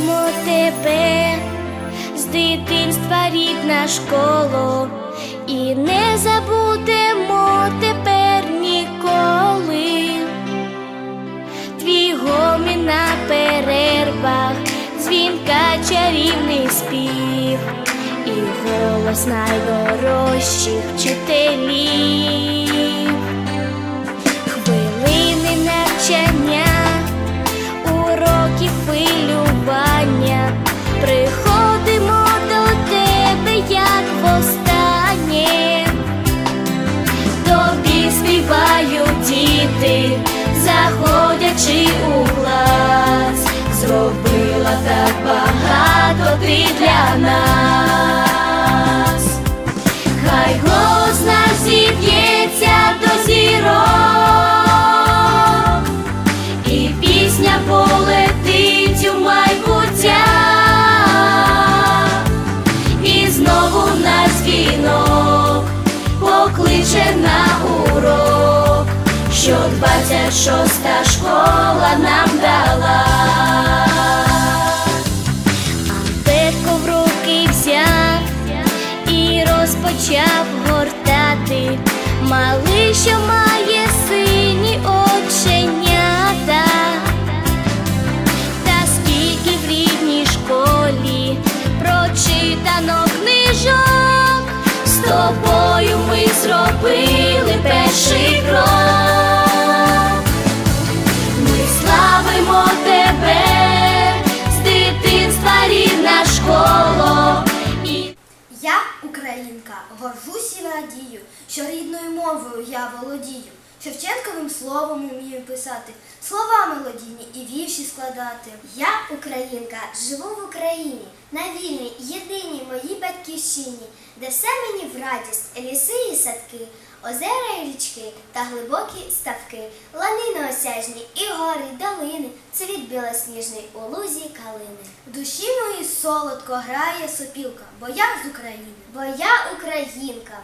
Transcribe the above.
Любимо тебе з дитинства рідна школа, і не забудемо тепер ніколи. Твій гомін на перервах, дзвінка чарівний спів, і голос найдорожчих вчителів. Нас. Хай голос наш зіб'ється до зірок, і пісня полетить у майбуття, і знову на дзвінок покличе на урок, що двадцять шоста школа нам і розпочав гортати. Малий, що має сині оченята. Та скільки в рідній школі прочитано книжок, з тобою ми зробили мовою я володію. Шевченковим словом вмію писати, слова мелодійні і вірші складати. Я українка, живу в Україні, на вільній, єдиній моїй батьківщині, де все мені в радість, ліси і садки, озера і річки та глибокі ставки, лани неосяжні і гори, й долини, цвіт білосніжний у лузі калини. В душі моїй солодко грає сопілка, бо я з України, бо я українка.